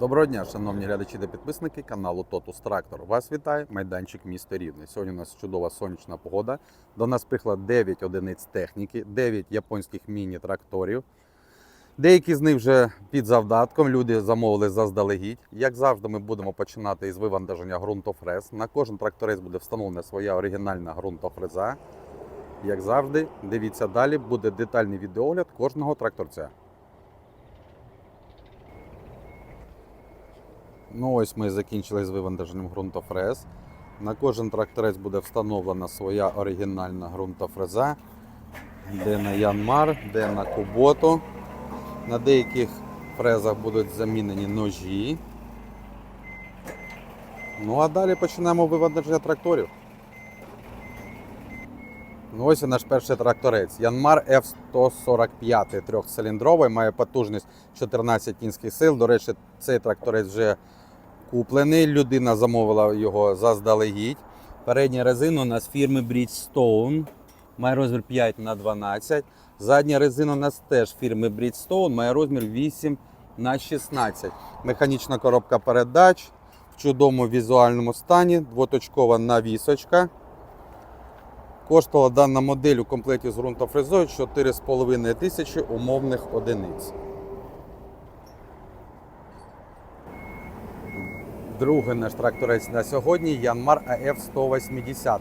Доброго дня, шановні глядачі та підписники каналу Totus Трактор. Вас вітає майданчик міста Рівне. Сьогодні у нас чудова сонячна погода. До нас приїхало 9 одиниць техніки, 9 японських міні-тракторів. Деякі з них вже під завдатком. Люди замовили заздалегідь. Як завжди, ми будемо починати із вивантаження ґрунтофрез. На кожен тракторець буде встановлена своя оригінальна ґрунтофреза. Як завжди, дивіться далі, буде детальний відеогляд кожного тракторця. Ну ось ми закінчили з вивантаженням ґрунтофрез. На кожен тракторець буде встановлена своя оригінальна ґрунтофреза, де на Янмар, де на Куботу. На деяких фрезах будуть замінені ножі. Ну а далі почнемо вивантаження тракторів. Ну ось і наш перший тракторець. Янмар F145 трьохциліндровий, має потужність 14 кінських сил. До речі, цей тракторець вже куплений. Людина замовила його заздалегідь. Передня резина у нас фірми Bridgestone. Має розмір 5 на 12. Задня резина у нас теж фірми Bridgestone, має розмір 8 на 16. Механічна коробка передач в чудовому візуальному стані, двоточкова навісочка. Коштувала дана модель у комплекті з ґрунтофрезою 4,5 тисячі умовних одиниць. Другий наш тракторець на сьогодні Янмар АФ 180.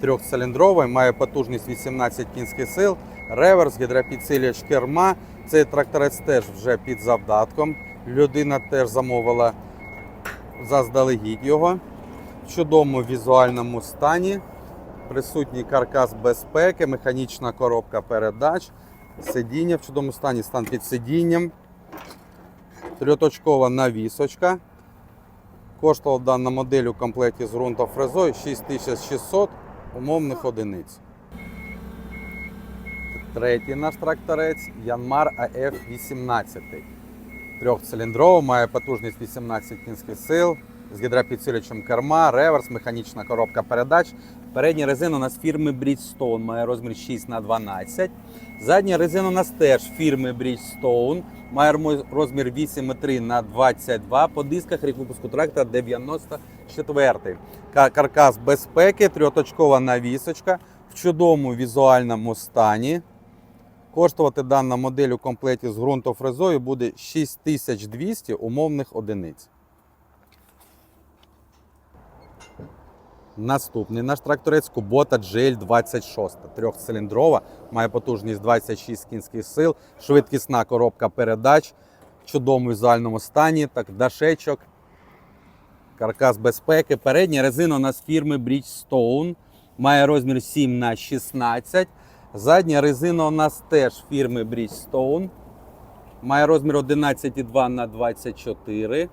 Трьохциліндровий, має потужність 18 кінських сил, реверс, гідропідсилювач керма. Цей тракторець теж вже під завдатком. Людина теж замовила заздалегідь його. В чудовому візуальному стані. Присутній каркас безпеки, механічна коробка передач, сидіння в чудовому стані, стан під сидінням, трьоточкова навісочка. Коштувала дана модель у комплекті з ґрунтофрезою 6600 умовних одиниць. Третій наш тракторець Янмар АФ 18. Трьохциліндровий, має потужність 18 кінських сил, з гідропідсилювачем керма, реверс, механічна коробка передач. Передня резина у нас фірми Bridgestone, має розмір 6 на 12. Задня резина у нас теж фірми Bridgestone, має розмір 8,3 на 22. По дисках рік випуску трактора 94. Каркас безпеки, трьоточкова навісочка в чудовому візуальному стані. Коштувати дана модель у комплекті з ґрунтофрезою буде 6200 умовних одиниць. Наступний наш тракторець Kubota GL 26, трьохциліндрова, має потужність 26 кінських сил, швидкісна коробка передач, в чудовому візуальному стані, так, дашечок, каркас безпеки. Передня резина у нас фірми Bridgestone, має розмір 7 на 16. Задня резина у нас теж фірми Bridgestone, має розмір 11,2 на 24.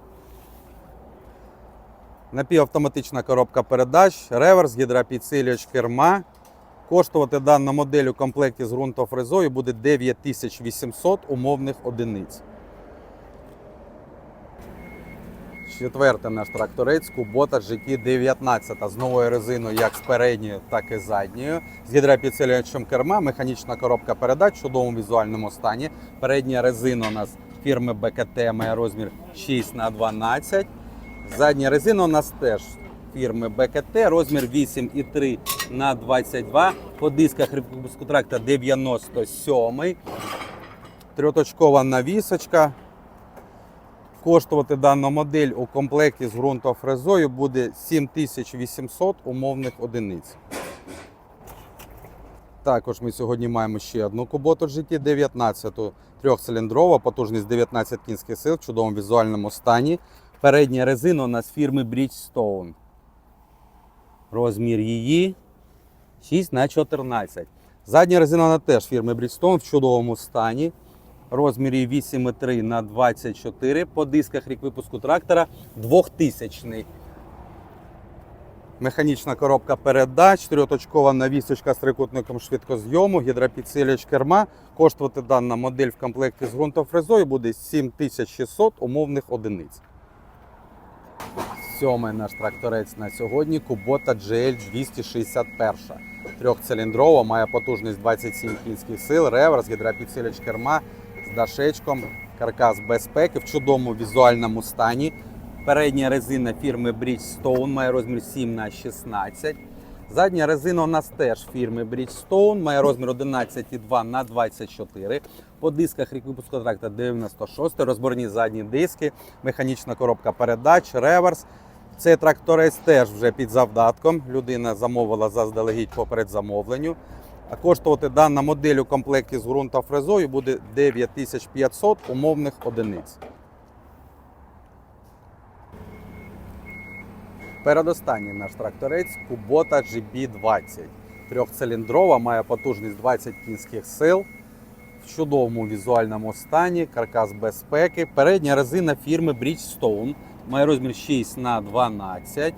Напівавтоматична коробка передач, реверс, гідропідсилювач керма. Коштувати дана модель у комплекті з ґрунтофрезою буде 9800 умовних одиниць. Четвертий наш тракторець Kubota GT 19 з новою резиною як з передньою, так і задньою. З гідропідсилювачем керма, механічна коробка передач в чудовому візуальному стані. Передня резина у нас фірми БКТ має розмір 6 на 12. Задня резина у нас теж фірми БКТ, розмір 8,3 на 22. По дисках рибку тракта 97. Трьоточкова навісочка. Коштувати дану модель у комплекті з ґрунтофрезою буде 7800 умовних одиниць. Також ми сьогодні маємо ще одну куботу GT 19 трьохциліндрова, потужність 19 кінських сил в чудовому візуальному стані. Передня резина у нас фірми Bridgestone. Розмір її 6 на 14. Задня резина вона теж фірми Bridgestone в чудовому стані. Розмір її 8,3 на 24. По дисках рік випуску трактора 2000. Механічна коробка передач, трьоточкова навісочка з трикутником швидкозйому, гідропідсилювач керма. Коштувати дана модель в комплекті з ґрунтофрезою буде 7600 умовних одиниць. Сьомий наш тракторець на сьогодні Kubota GL 261. Трьохциліндрова, має потужність 27 кінських сил, реверс, гідропідсилювач керма з дашечком, каркас безпеки в чудовому візуальному стані. Передня резина фірми Bridgestone має розмір 7 на 16. Задня резина у нас теж фірми Bridgestone, має розмір 11,2 на 24. По дисках рік випуску тракта 96, розборні задні диски, механічна коробка передач, реверс. Цей тракторець теж вже під завдатком. Людина замовила заздалегідь по передзамовленню. А коштувати дана модель у комплекті з ґрунтофрезою буде 9500 умовних одиниць. Передостанній наш тракторець Kubota GB20. Трьохциліндрова, має потужність 20 кінських сил. В чудовому візуальному стані, каркас безпеки. Передня резина фірми Bridgestone. Має розмір 6 на 12.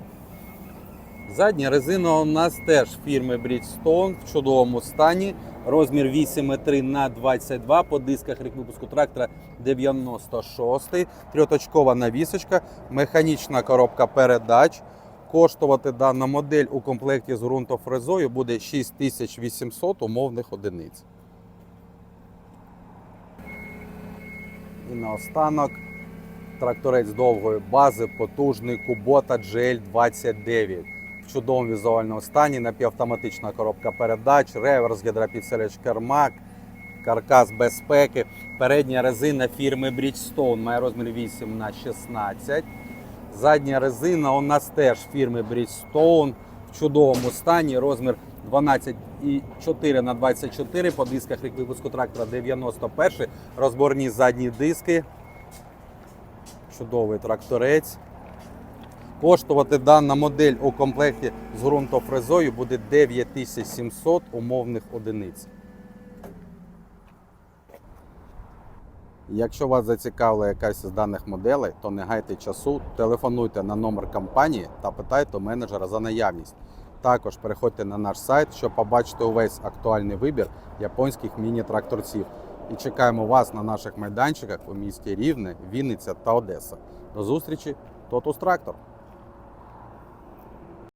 Задня резина у нас теж фірми Bridgestone в чудовому стані. Розмір 8,3 на 22 по дисках рік випуску трактора 96. Трьоточкова навісочка, механічна коробка передач. Коштувати дана модель у комплекті з ґрунтофрезою буде 6800 умовних одиниць. І наостанок тракторець довгої бази, потужний Kubota GL29. В чудовому візуальному стані, напівавтоматична коробка передач, реверс, гідропідсилювач керма, каркас безпеки, передня резина фірми Bridgestone має розмір 8 на 16. Задня резина у нас теж фірми Bridgestone в чудовому стані, розмір 12,4 на 24 по дисках рік випуску трактора 91, розборні задні диски. Чудовий тракторець. Коштувати дана модель у комплекті з ґрунтофрезою буде 9700 умовних одиниць. Якщо вас зацікавила якась з даних моделей, то не гайте часу, телефонуйте на номер компанії та питайте менеджера за наявність. Також переходьте на наш сайт, щоб побачити увесь актуальний вибір японських міні-тракторців. І чекаємо вас на наших майданчиках у місті Рівне, Вінниця та Одеса. До зустрічі, Тотус Трактор!